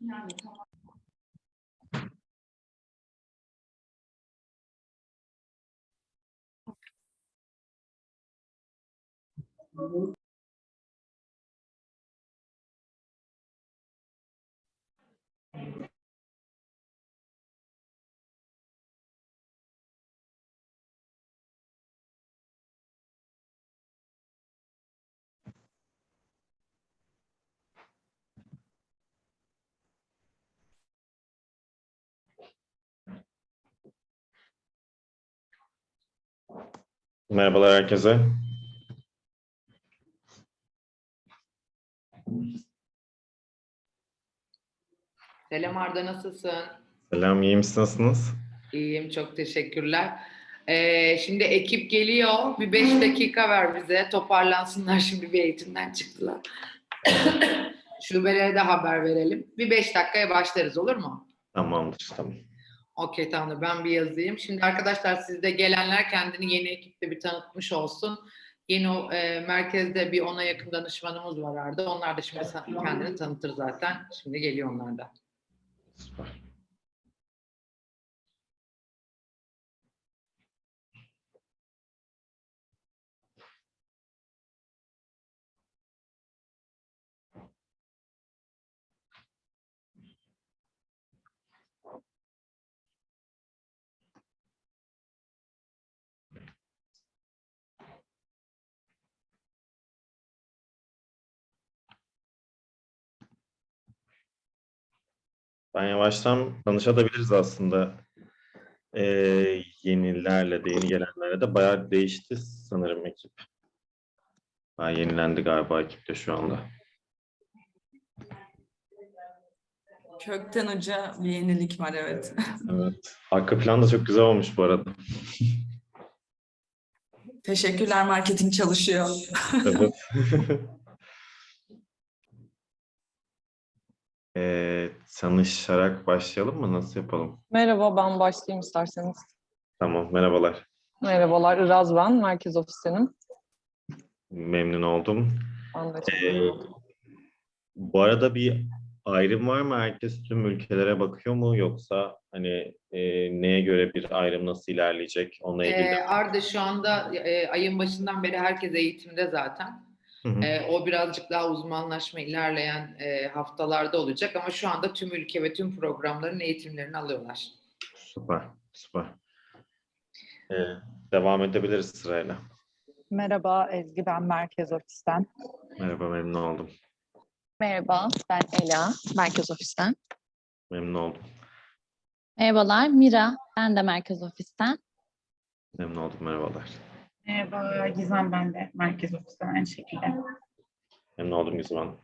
让你看。嗯。Thank you. Merhabalar herkese. Selam Arda nasılsın? Selam, iyi misiniz? Nasılsınız? İyiyim çok teşekkürler. Ee, şimdi ekip geliyor. Bir beş dakika ver bize. Toparlansınlar şimdi bir eğitimden çıktılar. Şubelere de haber verelim. Bir beş dakikaya başlarız olur mu? Tamamdır, tamam. Okey tamamdır ben bir yazayım. Şimdi arkadaşlar sizde gelenler kendini yeni ekipte bir tanıtmış olsun. Yeni o, e, merkezde bir ona yakın danışmanımız var Arda. Onlar da şimdi kendini tanıtır zaten. Şimdi geliyor onlar da. Süper. Ben yavaştan tanışabiliriz aslında. Ee, yenilerle de, yeni gelenlerle de bayağı değişti sanırım ekip. Bayağı yenilendi galiba ekipte şu anda. Kökten uca bir yenilik var evet. Evet. Arka plan da çok güzel olmuş bu arada. Teşekkürler marketing çalışıyor. Evet. Ee, tanışarak başlayalım mı? Nasıl yapalım? Merhaba, ben başlayayım isterseniz. Tamam, merhabalar. Merhabalar, Iraz ben, merkez ofisenim. Memnun oldum. Ben de Ee, bu arada bir ayrım var mı? Herkes tüm ülkelere bakıyor mu? Yoksa hani e, neye göre bir ayrım nasıl ilerleyecek? Onunla ilgili Ee. Arda şu anda e, ayın başından beri herkes eğitimde zaten. Hı hı. Ee, o birazcık daha uzmanlaşma ilerleyen e, haftalarda olacak ama şu anda tüm ülke ve tüm programların eğitimlerini alıyorlar. Süper, süper. Ee, devam edebiliriz sırayla. Merhaba Ezgi, ben Merkez Ofis'ten. Merhaba, memnun oldum. Merhaba, ben Ela, Merkez Ofis'ten. Memnun oldum. Merhabalar, Mira, ben de Merkez Ofis'ten. Memnun oldum, merhabalar. Merhaba Gizem, ben de Merkez Ofis'ten aynı şekilde. Memnun oldum Gizem Hanım.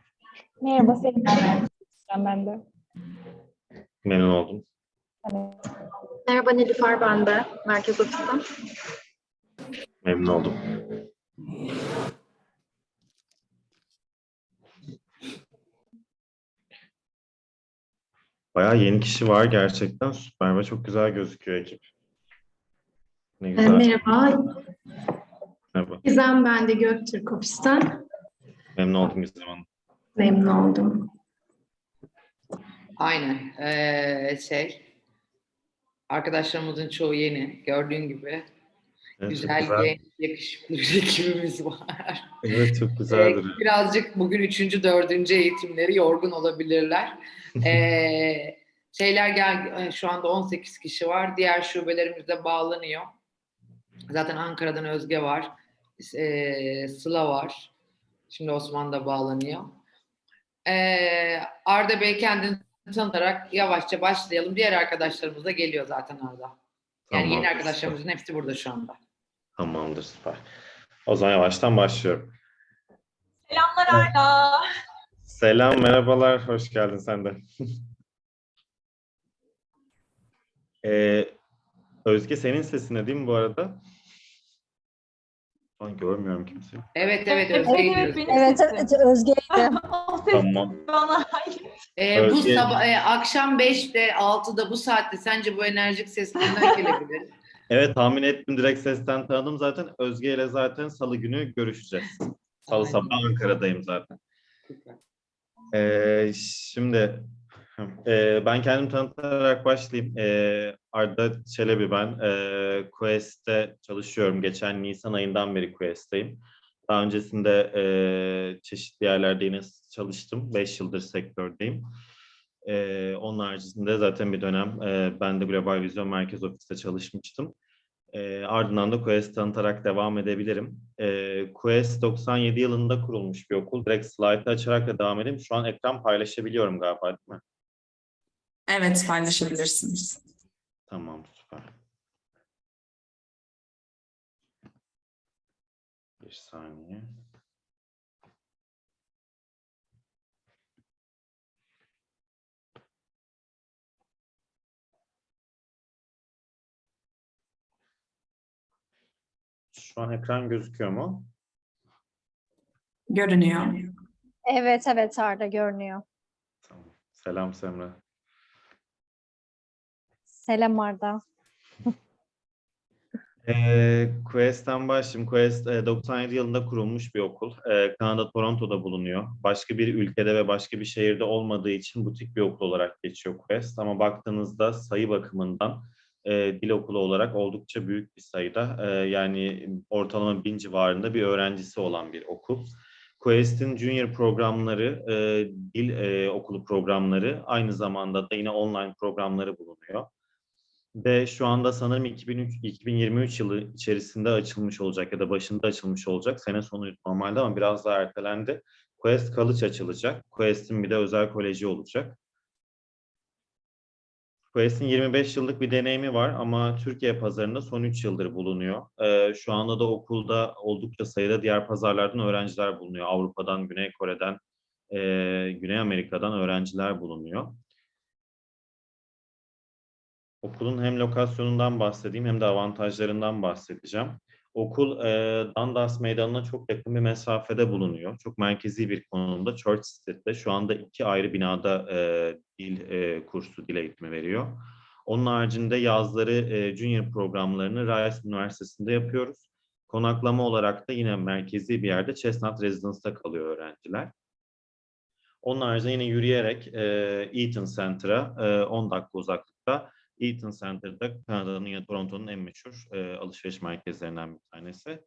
Merhaba Selin. Ben, ben de. Memnun oldum. Merhaba Nilüfer ben de. Merkez Ofis'ten. Memnun oldum. Bayağı yeni kişi var gerçekten. Süper ve çok güzel gözüküyor ekip. Ne güzel. Merhaba, Merhaba. Gizem ben de Göktürk Ofis'ten. Memnun oldum Gizem Hanım. Memnun oldum. Aynen. Ee, şey arkadaşlarımızın çoğu yeni. Gördüğün gibi Evet, güzel, güzel. genç, yakışıklı bir ekibimiz var. Evet çok Ee, güzel duruyor. birazcık bugün üçüncü, dördüncü eğitimleri yorgun olabilirler. Ee, şeyler gel şu anda 18 kişi var. Diğer şubelerimiz de bağlanıyor. Zaten Ankara'dan Özge var. Ee, Sıla var. Şimdi Osman da bağlanıyor. Ee, Arda Bey kendini tanıtarak yavaşça başlayalım. Diğer arkadaşlarımız da geliyor zaten Arda. Yani yeni Tamamdır, arkadaşlarımızın hepsi burada şu anda. Tamamdır süper. O zaman yavaştan başlıyorum. Selamlar Arda. Selam, merhabalar. Hoş geldin sen de. Ee, Özge senin sesine değil mi bu arada? Ben görmüyorum kimseyi. Evet evet Evet, Özge evet, gidiyoruz. benim Evet, evet Özge'ydi. Tamam. bana ait. Ee, bu Özge- sabah e, akşam 5'te 6'da bu saatte sence bu enerjik ses kimden gelebilir? Evet tahmin ettim direkt sesten tanıdım zaten. Özge ile zaten salı günü görüşeceğiz. Salı sabah Ankara'dayım zaten. Ee, şimdi Ee, ben kendimi tanıtarak başlayayım. Ee, Arda Çelebi ben. Ee, Quest'te çalışıyorum. Geçen Nisan ayından beri Quest'teyim. Daha öncesinde e, çeşitli yerlerde yine çalıştım. 5 yıldır sektördeyim. Ee, onun haricinde zaten bir dönem e, ben de Global Vizyon Merkez Ofis'te çalışmıştım. Ardından da Quest tanıtarak devam edebilirim. Ee, Quest 97 yılında kurulmuş bir okul. Direkt slide'ı açarak da devam edeyim. Şu an ekran paylaşabiliyorum galiba değil mi? Evet paylaşabilirsiniz. Tamam süper. Bir saniye. Şu an ekran gözüküyor mu? Görünüyor. Evet evet Arda görünüyor. Tamam. Selam Semra. Selam Arda. Ee, Quest'ten başlayayım. Quest e, 97 yılında kurulmuş bir okul. Ee, Kanada Toronto'da bulunuyor. Başka bir ülkede ve başka bir şehirde olmadığı için butik bir okul olarak geçiyor Quest. Ama baktığınızda sayı bakımından e, dil okulu olarak oldukça büyük bir sayıda. e, yani ortalama bin civarında bir öğrencisi olan bir okul. Quest'in junior programları, e, dil e, okulu programları aynı zamanda da yine online programları bulunuyor. Ve şu anda sanırım 2003, 2023 yılı içerisinde açılmış olacak ya da başında açılmış olacak. Sene sonu normalde ama biraz daha ertelendi. Quest College açılacak. Quest'in bir de özel koleji olacak. Quest'in 25 yıllık bir deneyimi var ama Türkiye pazarında son 3 yıldır bulunuyor. Ee, şu anda da okulda oldukça sayıda diğer pazarlardan öğrenciler bulunuyor. Avrupa'dan, Güney Kore'den, e, Güney Amerika'dan öğrenciler bulunuyor. Okulun hem lokasyonundan bahsedeyim hem de avantajlarından bahsedeceğim. Okul e, Dundas Meydanı'na çok yakın bir mesafede bulunuyor. Çok merkezi bir konumda Church Street'te. Şu anda iki ayrı binada e, dil e, kursu, dil eğitimi veriyor. Onun haricinde yazları e, junior programlarını Rice Üniversitesi'nde yapıyoruz. Konaklama olarak da yine merkezi bir yerde Chestnut Residence'da kalıyor öğrenciler. Onun haricinde yine yürüyerek e, Eaton Center'a e, 10 dakika uzaklıkta Eaton Center'da Kanada'nın ya Toronto'nun en meşhur e, alışveriş merkezlerinden bir tanesi.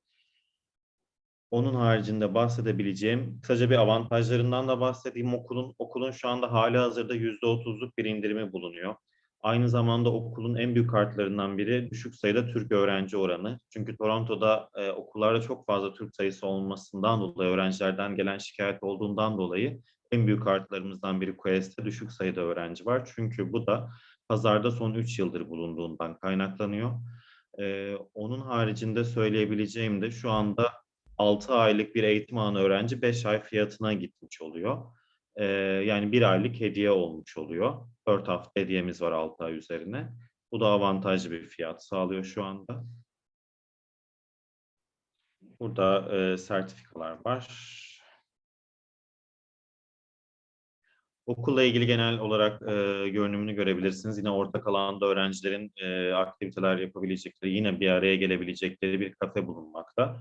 Onun haricinde bahsedebileceğim kısaca bir avantajlarından da bahsedeyim okulun. Okulun şu anda hali hazırda %30'luk bir indirimi bulunuyor. Aynı zamanda okulun en büyük kartlarından biri düşük sayıda Türk öğrenci oranı. Çünkü Toronto'da e, okullarda çok fazla Türk sayısı olmasından dolayı, öğrencilerden gelen şikayet olduğundan dolayı en büyük kartlarımızdan biri Quest'te düşük sayıda öğrenci var. Çünkü bu da pazarda son 3 yıldır bulunduğundan kaynaklanıyor. Ee, onun haricinde söyleyebileceğim de şu anda 6 aylık bir eğitim alan öğrenci 5 ay fiyatına gitmiş oluyor. Ee, yani bir aylık hediye olmuş oluyor. 4 hafta hediyemiz var 6 ay üzerine. Bu da avantajlı bir fiyat sağlıyor şu anda. Burada e, sertifikalar var. Okulla ilgili genel olarak e, görünümünü görebilirsiniz. Yine ortak alanda öğrencilerin e, aktiviteler yapabilecekleri, yine bir araya gelebilecekleri bir kafe bulunmakta.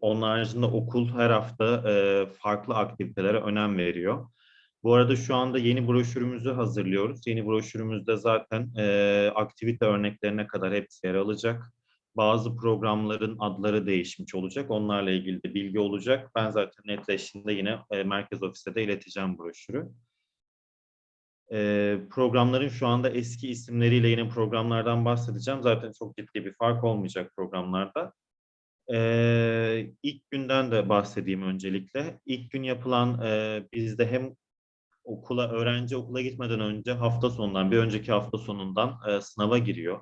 Onun haricinde okul her hafta e, farklı aktivitelere önem veriyor. Bu arada şu anda yeni broşürümüzü hazırlıyoruz. Yeni broşürümüzde zaten e, aktivite örneklerine kadar hepsi yer alacak. Bazı programların adları değişmiş olacak. Onlarla ilgili de bilgi olacak. Ben zaten netleştiğinde yine e, merkez ofiste de ileteceğim broşürü. E, programların şu anda eski isimleriyle yeni programlardan bahsedeceğim. Zaten çok ciddi bir fark olmayacak programlarda. E, ilk günden de bahsedeyim öncelikle. İlk gün yapılan e, bizde hem okula öğrenci okula gitmeden önce hafta sonundan bir önceki hafta sonundan e, sınava giriyor.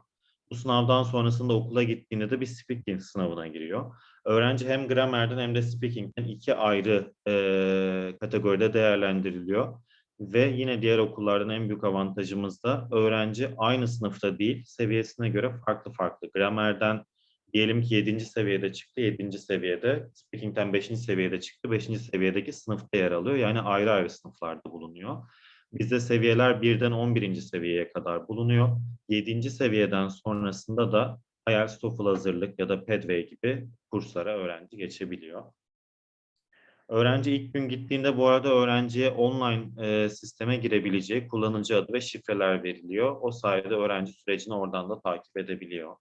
Bu sınavdan sonrasında okula gittiğinde de bir speaking sınavına giriyor. Öğrenci hem gramerden hem de speaking'den iki ayrı e, kategoride değerlendiriliyor. Ve yine diğer okullardan en büyük avantajımız da öğrenci aynı sınıfta değil, seviyesine göre farklı farklı. Gramerden diyelim ki 7. seviyede çıktı, 7. seviyede, speaking'den 5. seviyede çıktı, 5. seviyedeki sınıfta yer alıyor. Yani ayrı ayrı sınıflarda bulunuyor. Bizde seviyeler 1'den 11. seviyeye kadar bulunuyor. 7. seviyeden sonrasında da IELTS, TOEFL hazırlık ya da PEDWay gibi kurslara öğrenci geçebiliyor. Öğrenci ilk gün gittiğinde bu arada öğrenciye online e, sisteme girebileceği kullanıcı adı ve şifreler veriliyor. O sayede öğrenci sürecini oradan da takip edebiliyor.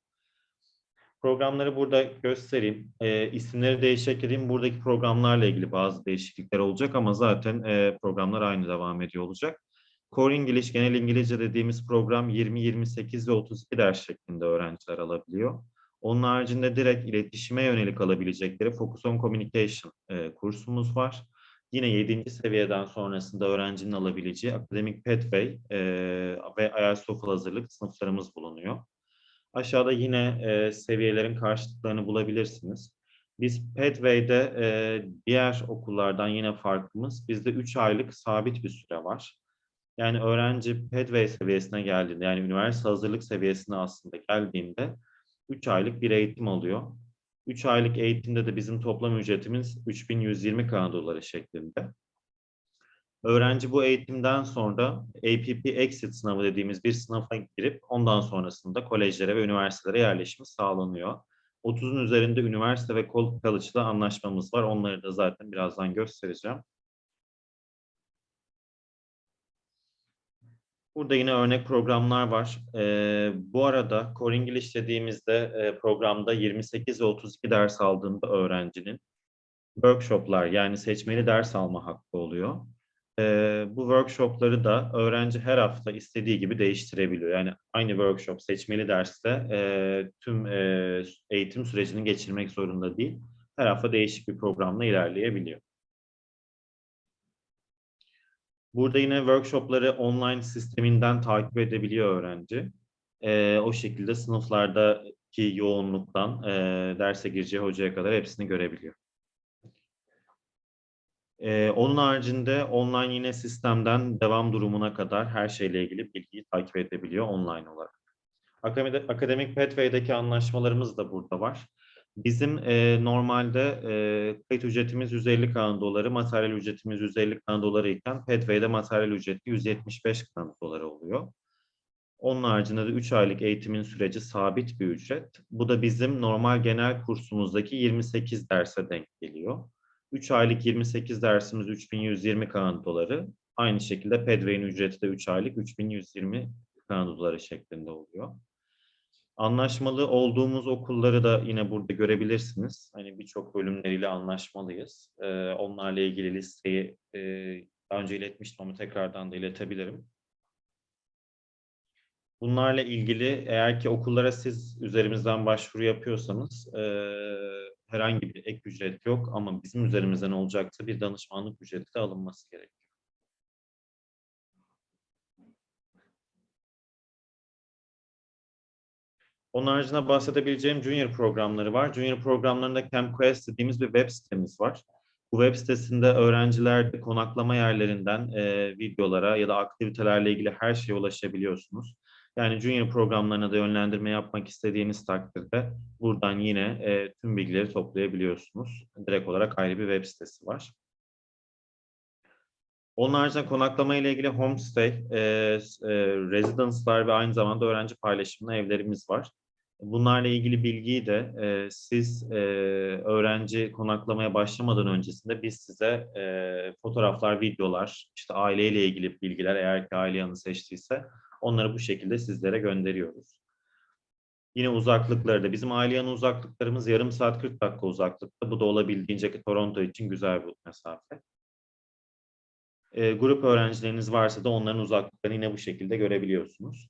Programları burada göstereyim. E, isimleri değişecek dediğim buradaki programlarla ilgili bazı değişiklikler olacak ama zaten e, programlar aynı devam ediyor olacak. Core English, genel İngilizce dediğimiz program 20, 28 ve 32 ders şeklinde öğrenciler alabiliyor. Onun haricinde direkt iletişime yönelik alabilecekleri Focus on Communication e, kursumuz var. Yine 7. seviyeden sonrasında öğrencinin alabileceği Academic Pathway e, ve IELTS TOEFL hazırlık sınıflarımız bulunuyor. Aşağıda yine e, seviyelerin karşılıklarını bulabilirsiniz. Biz Pathway'de e, diğer okullardan yine farkımız, bizde 3 aylık sabit bir süre var. Yani öğrenci Pathway seviyesine geldiğinde, yani üniversite hazırlık seviyesine aslında geldiğinde 3 aylık bir eğitim alıyor. 3 aylık eğitimde de bizim toplam ücretimiz 3120 Kanada doları şeklinde. Öğrenci bu eğitimden sonra APP Exit sınavı dediğimiz bir sınıfa girip ondan sonrasında kolejlere ve üniversitelere yerleşimi sağlanıyor. 30'un üzerinde üniversite ve college'la anlaşmamız var. Onları da zaten birazdan göstereceğim. Burada yine örnek programlar var. Ee, bu arada Core English dediğimizde e, programda 28 ve 32 ders aldığında öğrencinin workshoplar yani seçmeli ders alma hakkı oluyor. Ee, bu workshopları da öğrenci her hafta istediği gibi değiştirebiliyor. Yani aynı workshop seçmeli derste e, tüm e, eğitim sürecini geçirmek zorunda değil. Her hafta değişik bir programla ilerleyebiliyor. Burada yine workshopları online sisteminden takip edebiliyor öğrenci. Ee, o şekilde sınıflardaki yoğunluktan e, derse gireceği hocaya kadar hepsini görebiliyor. Ee, onun haricinde online yine sistemden devam durumuna kadar her şeyle ilgili bilgiyi takip edebiliyor online olarak. Akademik Pathway'deki anlaşmalarımız da burada var. Bizim e, normalde e, kayıt ücretimiz 150 Kanada doları, materyal ücretimiz 150 Kanada doları iken Pathway'de materyal ücreti 175 Kanada doları oluyor. Onun haricinde de 3 aylık eğitimin süreci sabit bir ücret. Bu da bizim normal genel kursumuzdaki 28 derse denk geliyor. 3 aylık 28 dersimiz 3120 Kanada doları. Aynı şekilde Pathway'in ücreti de 3 aylık 3120 Kanada doları şeklinde oluyor. Anlaşmalı olduğumuz okulları da yine burada görebilirsiniz. Hani birçok bölümleriyle anlaşmalıyız. Ee, onlarla ilgili listeyi e, daha önce iletmiştim ama tekrardan da iletebilirim. Bunlarla ilgili eğer ki okullara siz üzerimizden başvuru yapıyorsanız e, herhangi bir ek ücret yok ama bizim üzerimizden olacaksa bir danışmanlık ücreti de alınması gerekiyor. Onun haricinde bahsedebileceğim junior programları var. Junior programlarında CampQuest dediğimiz bir web sitemiz var. Bu web sitesinde öğrenciler konaklama yerlerinden e, videolara ya da aktivitelerle ilgili her şeye ulaşabiliyorsunuz. Yani junior programlarına da yönlendirme yapmak istediğiniz takdirde buradan yine e, tüm bilgileri toplayabiliyorsunuz. Direkt olarak ayrı bir web sitesi var. Onun haricinde konaklama ile ilgili homestay, e, e, residence'lar ve aynı zamanda öğrenci paylaşımlı evlerimiz var. Bunlarla ilgili bilgiyi de e, siz e, öğrenci konaklamaya başlamadan öncesinde biz size e, fotoğraflar, videolar, işte aileyle ilgili bilgiler eğer ki aile yanı seçtiyse onları bu şekilde sizlere gönderiyoruz. Yine uzaklıkları da bizim aile yanı uzaklıklarımız yarım saat 40 dakika uzaklıkta. Bu da olabildiğince Toronto için güzel bir mesafe. E, grup öğrencileriniz varsa da onların uzaklıklarını yine bu şekilde görebiliyorsunuz.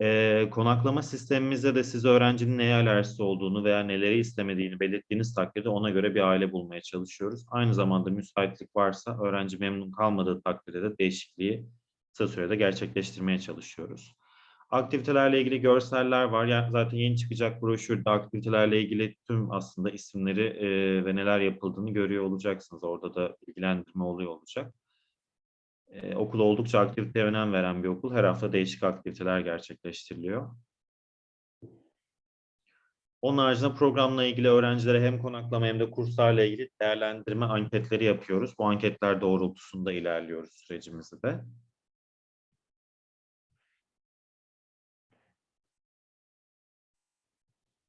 E, konaklama sistemimizde de siz öğrencinin neye alerjisi olduğunu veya neleri istemediğini belirttiğiniz takdirde ona göre bir aile bulmaya çalışıyoruz. Aynı zamanda müsaitlik varsa öğrenci memnun kalmadığı takdirde de değişikliği kısa sürede gerçekleştirmeye çalışıyoruz. Aktivitelerle ilgili görseller var. Yani zaten yeni çıkacak broşürde aktivitelerle ilgili tüm aslında isimleri e, ve neler yapıldığını görüyor olacaksınız. Orada da bilgilendirme oluyor olacak. Ee, okul oldukça aktiviteye önem veren bir okul. Her hafta değişik aktiviteler gerçekleştiriliyor. Onun haricinde programla ilgili öğrencilere hem konaklama hem de kurslarla ilgili değerlendirme anketleri yapıyoruz. Bu anketler doğrultusunda ilerliyoruz sürecimizi de.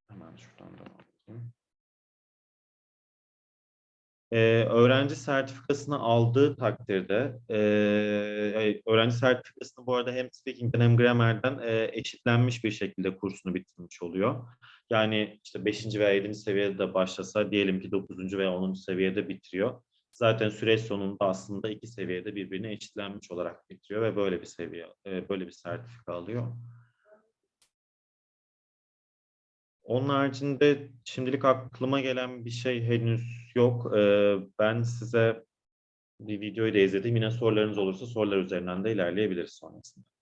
Hemen şuradan devam Ee, öğrenci sertifikasını aldığı takdirde, ee, öğrenci sertifikasını bu arada hem speaking'den hem grammar'den ee, eşitlenmiş bir şekilde kursunu bitirmiş oluyor. Yani işte 5. veya 7. seviyede de başlasa diyelim ki 9. veya 10. seviyede bitiriyor. Zaten süreç sonunda aslında iki seviyede birbirine eşitlenmiş olarak bitiriyor ve böyle bir seviye, ee, böyle bir sertifika alıyor. Onun haricinde şimdilik aklıma gelen bir şey henüz yok. Ee, ben size bir videoyu da izledim. Yine sorularınız olursa sorular üzerinden de ilerleyebiliriz sonrasında.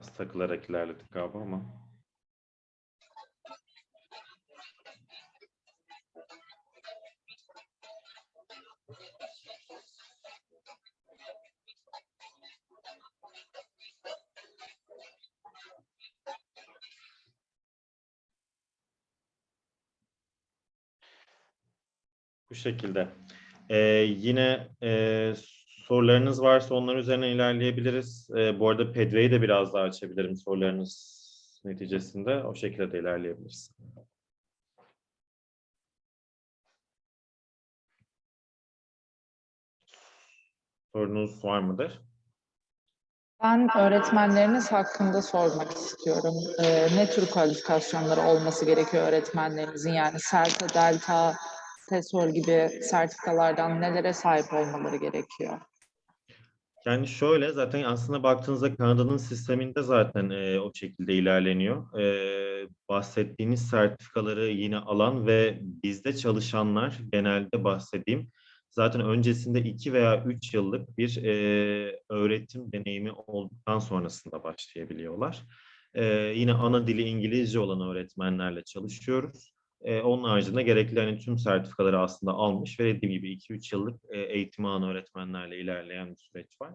Az takılarak ilerledik galiba ama. Bu şekilde. Ee, yine e, sorularınız varsa onlar üzerine ilerleyebiliriz. Ee, bu arada Pedve'yi de biraz daha açabilirim sorularınız neticesinde. O şekilde de ilerleyebiliriz. Sorunuz var mıdır? Ben öğretmenleriniz hakkında sormak istiyorum. Ee, ne tür kualifikasyonları olması gerekiyor öğretmenlerinizin? Yani SERTA, DELTA, TESOL gibi sertifikalardan nelere sahip olmaları gerekiyor? Yani şöyle zaten aslında baktığınızda Kanada'nın sisteminde zaten e, o şekilde ilerleniyor. E, bahsettiğiniz sertifikaları yine alan ve bizde çalışanlar genelde bahsedeyim. Zaten öncesinde iki veya üç yıllık bir e, öğretim deneyimi olduktan sonrasında başlayabiliyorlar. E, yine ana dili İngilizce olan öğretmenlerle çalışıyoruz. E, onun haricinde gerekli hani tüm sertifikaları aslında almış ve dediğim gibi 2-3 yıllık e, eğitim alan öğretmenlerle ilerleyen bir süreç var.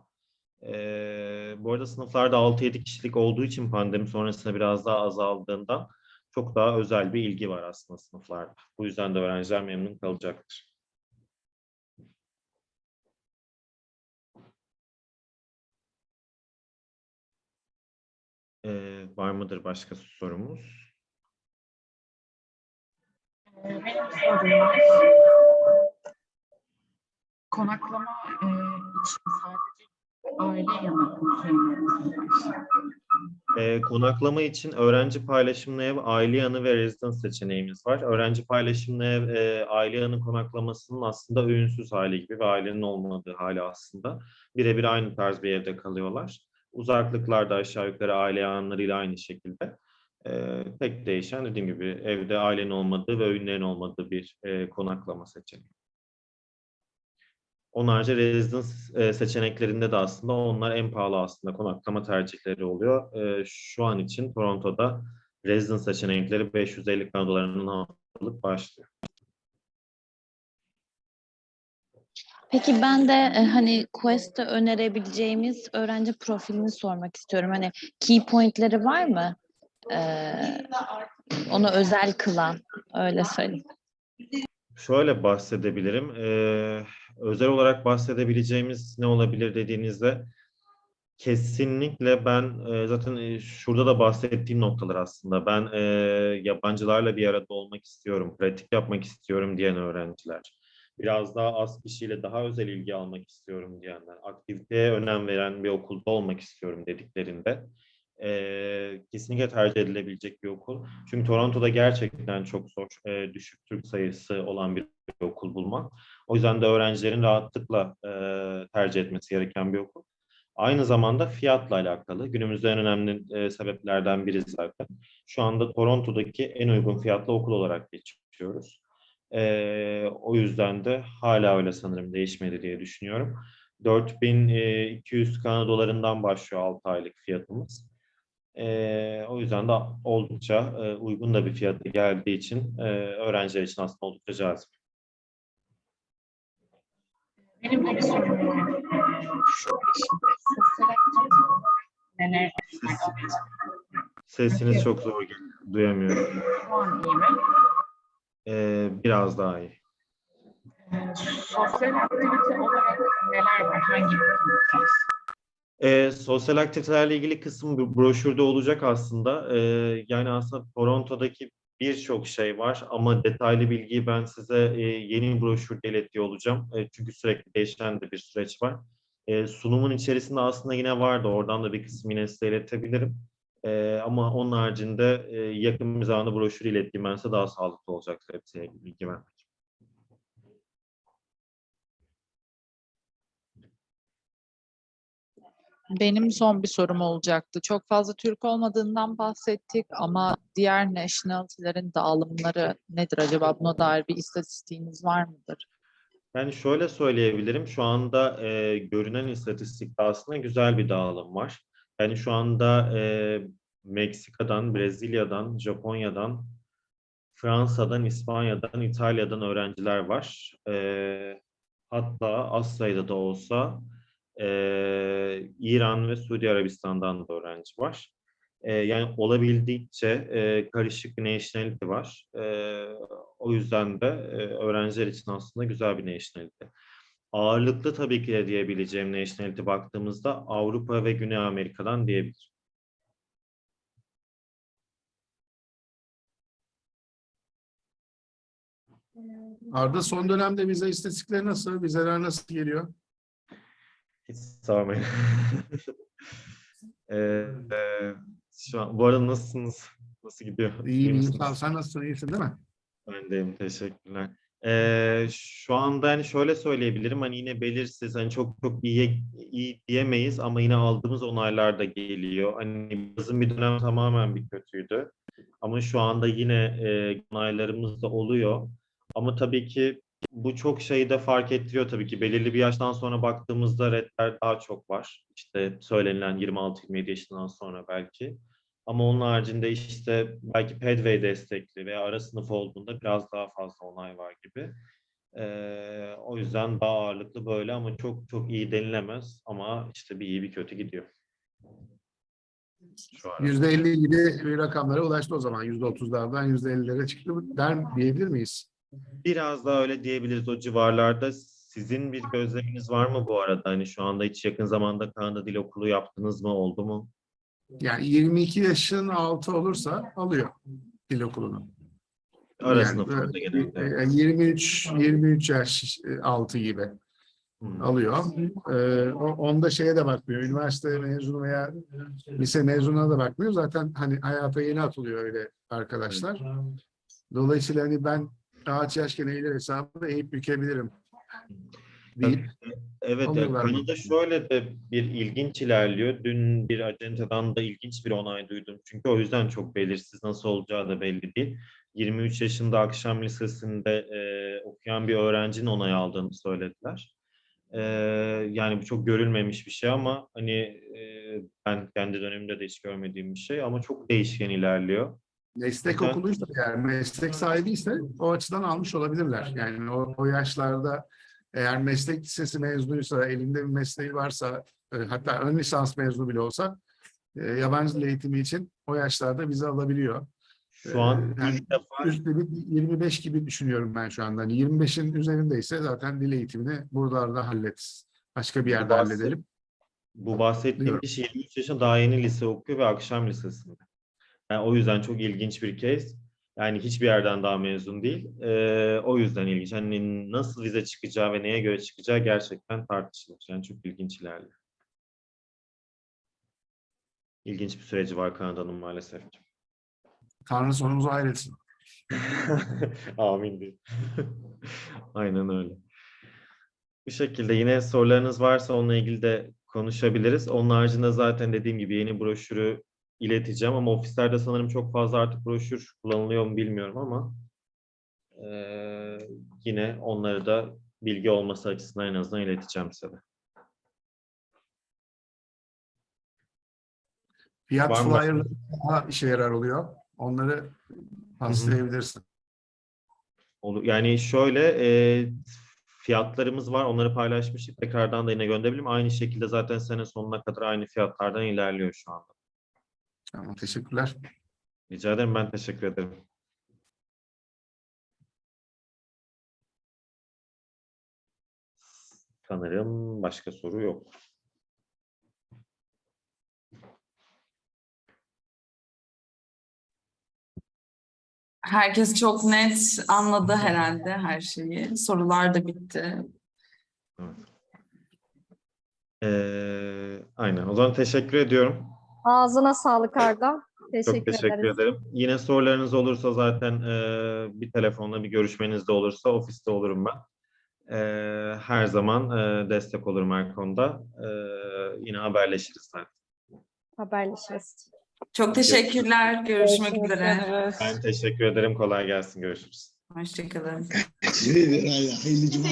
E, bu arada sınıflarda 6-7 kişilik olduğu için pandemi sonrasında biraz daha azaldığından çok daha özel bir ilgi var aslında sınıflarda. Bu yüzden de öğrenciler memnun kalacaktır. E, var mıdır başka sorumuz? Benim sorum. Konaklama e, için sadece aile yanı. E, konaklama için öğrenci paylaşımlı ev, aile yanı ve rezidans seçeneğimiz var. Öğrenci paylaşımlı ev, e, aile yanı konaklamasının aslında öğünsüz hali gibi ve ailenin olmadığı hali aslında. Birebir aynı tarz bir evde kalıyorlar. Uzaklıklarda aşağı yukarı aile yanlarıyla aynı şekilde. E, tek değişen dediğim gibi evde ailenin olmadığı ve öğünlerin olmadığı bir e, konaklama seçeneği. Onun harici rezidans e, seçeneklerinde de aslında onlar en pahalı aslında konaklama tercihleri oluyor. E, şu an için Toronto'da rezidans seçenekleri 550 Kanada dolarının haftalık başlıyor. Peki ben de e, hani Quest'te önerebileceğimiz öğrenci profilini sormak istiyorum. Hani key point'leri var mı? Ee, onu özel kılan, öyle söyleyeyim. Şöyle bahsedebilirim. Ee, özel olarak bahsedebileceğimiz ne olabilir dediğinizde kesinlikle ben e, zaten e, şurada da bahsettiğim noktalar aslında. Ben e, yabancılarla bir arada olmak istiyorum, pratik yapmak istiyorum diyen öğrenciler. Biraz daha az kişiyle daha özel ilgi almak istiyorum diyenler. Aktiviteye önem veren bir okulda olmak istiyorum dediklerinde e, kesinlikle tercih edilebilecek bir okul. Çünkü Toronto'da gerçekten çok zor, e, düşük Türk sayısı olan bir okul bulmak. O yüzden de öğrencilerin rahatlıkla e, tercih etmesi gereken bir okul. Aynı zamanda fiyatla alakalı. Günümüzde en önemli e, sebeplerden biri zaten. Şu anda Toronto'daki en uygun fiyatlı okul olarak geçiyoruz. Ee, o yüzden de hala öyle sanırım değişmedi diye düşünüyorum. 4200 Kanada dolarından başlıyor 6 aylık fiyatımız. Ee, o yüzden de oldukça e, uygun da bir fiyatı geldiği için e, öğrenciler için aslında oldukça cazip. Benim de bir sorum var. Şu işinde sosyal aktivite olarak neler Sesiniz çok zor geliyor, duyamıyorum. şu an iyi mi? Ee, biraz daha iyi. Sosyal aktivite olarak neler var? Hangi aktiviteler? Ee, sosyal aktivitelerle ilgili kısım broşürde olacak aslında. Ee, yani aslında Toronto'daki birçok şey var ama detaylı bilgiyi ben size e, yeni broşürde iletiyor olacağım. E, çünkü sürekli değişen de bir süreç var. E, sunumun içerisinde aslında yine vardı. Oradan da bir kısım yine size iletebilirim. E, ama onun haricinde e, yakın bir zamanda broşürü ilettiğim ben size daha sağlıklı olacaktır hepsine bilgi vermek. Benim son bir sorum olacaktı. Çok fazla Türk olmadığından bahsettik ama diğer nationality'lerin dağılımları nedir acaba? Buna dair bir istatistiğiniz var mıdır? Yani şöyle söyleyebilirim. Şu anda e, görünen istatistikte aslında güzel bir dağılım var. Yani şu anda e, Meksika'dan, Brezilya'dan, Japonya'dan, Fransa'dan, İspanya'dan, İtalya'dan öğrenciler var. E, hatta az sayıda da olsa e, İran ve Suudi Arabistan'dan da öğrenci var. E, yani olabildiğince e, karışık bir nationality var. E, o yüzden de e, öğrenciler için aslında güzel bir nationality. Ağırlıklı tabii ki de diyebileceğim nationality baktığımızda Avrupa ve Güney Amerika'dan diyebilirim. Arda son dönemde vize istatistikleri nasıl? Vizeler nasıl geliyor? Hiç sormayın. e, e, şu an, bu arada nasılsınız? Nasıl gidiyor? İyi miyim? misiniz? Sağ ol. Sen nasılsın? İyisin değil mi? Ben deyim, teşekkürler. Ee, şu anda hani şöyle söyleyebilirim, hani yine belirsiz, hani çok çok iyi, iyi diyemeyiz ama yine aldığımız onaylar da geliyor. Hani bizim bir dönem tamamen bir kötüydü. Ama şu anda yine e, onaylarımız da oluyor. Ama tabii ki bu çok şeyi de fark ettiriyor tabii ki. Belirli bir yaştan sonra baktığımızda redler daha çok var. İşte söylenilen 26-27 yaşından sonra belki. Ama onun haricinde işte belki Pedway destekli veya ara sınıf olduğunda biraz daha fazla onay var gibi. Ee, o yüzden daha ağırlıklı böyle ama çok çok iyi denilemez ama işte bir iyi bir kötü gidiyor. Ara. %50 gibi bir rakamlara ulaştı o zaman. %30'lardan %50'lere çıktı der diyebilir miyiz? Biraz daha öyle diyebiliriz o civarlarda. Sizin bir gözleminiz var mı bu arada? Hani şu anda hiç yakın zamanda Kanada Dil Okulu yaptınız mı? Oldu mu? Yani 22 yaşın altı olursa alıyor dil okulunu. Ara Yani, sınıflarda e, genelde. e, 23 23 yaş e, altı gibi Hmm. alıyor. Ee, o- onda şeye de bakmıyor. Üniversite mezunu veya lise mezununa da bakmıyor. Zaten hani hayata yeni atılıyor öyle arkadaşlar. Dolayısıyla hani ben ağaç yaşken eğilir hesabı eğip bükebilirim. deyip Evet. Kanada şöyle de bir ilginç ilerliyor. Dün bir acendadan da ilginç bir onay duydum. Çünkü o yüzden çok belirsiz nasıl olacağı da belli değil. 23 yaşında akşam lisesinde e, okuyan bir öğrencinin onay aldığını söylediler. E, yani bu çok görülmemiş bir şey ama hani e, ben kendi dönemimde de hiç görmediğim bir şey ama çok değişken ilerliyor. Meslek Güzel. okuluysa eğer meslek sahibiyse o açıdan almış olabilirler. Yani o, o yaşlarda eğer meslek lisesi mezunuysa, elinde bir mesleği varsa, e, hatta ön lisans mezunu bile olsa e, yabancı dil eğitimi için o yaşlarda vize alabiliyor. Şu an Ee, yani ilk defa Üst limit 25 gibi düşünüyorum ben şu anda. Hani 25'in üzerindeyse zaten dil eğitimini buralarda hallederiz. Başka bir yerde bahset- halledelim. Bu bahsettiğim kişi 23 yaşında daha yeni lise okuyor ve akşam lisesinde. Yani o yüzden çok ilginç bir case. Yani hiçbir yerden daha mezun değil. Ee, o yüzden ilginç. Hani nasıl vize çıkacağı ve neye göre çıkacağı gerçekten tartışılır. Yani çok ilginç ilerliyor. İlginç bir süreci var Kanada'nın maalesef. Tanrı sonumuzu hayretsin. Amin diyeyim. Aynen öyle. Bu şekilde yine sorularınız varsa onunla ilgili de konuşabiliriz. Onun haricinde zaten dediğim gibi yeni broşürü ileteceğim ama ofislerde sanırım çok fazla artık broşür kullanılıyor mu bilmiyorum ama eee, yine onları da bilgi olması açısından en azından ileteceğim size. Fiyat Var mı? flyer'ları daha işe yarar oluyor. Onları paslayabilirsin. Olur. Yani şöyle e, fiyatlarımız var. Onları paylaşmıştık. Tekrardan da yine gönderebilirim. Aynı şekilde zaten sene sonuna kadar aynı fiyatlardan ilerliyor şu anda. Tamam, teşekkürler. Rica ederim. Ben teşekkür ederim. Sanırım başka soru yok. Herkes çok net anladı herhalde her şeyi. Sorular da bitti. Ee, aynen. O zaman teşekkür ediyorum. Ağzına sağlık Arda. Teşekkür, Çok teşekkür ederiz. ederim. Yine sorularınız olursa zaten e, bir telefonla bir görüşmeniz de olursa ofiste olurum ben. E, her zaman e, destek olurum her konuda. E, yine haberleşiriz zaten. Haberleşiriz. Çok teşekkürler. Görüşmek üzere. Ben teşekkür ederim. Kolay gelsin. Görüşürüz. Hoşçakalın. Hayırlı cumalar.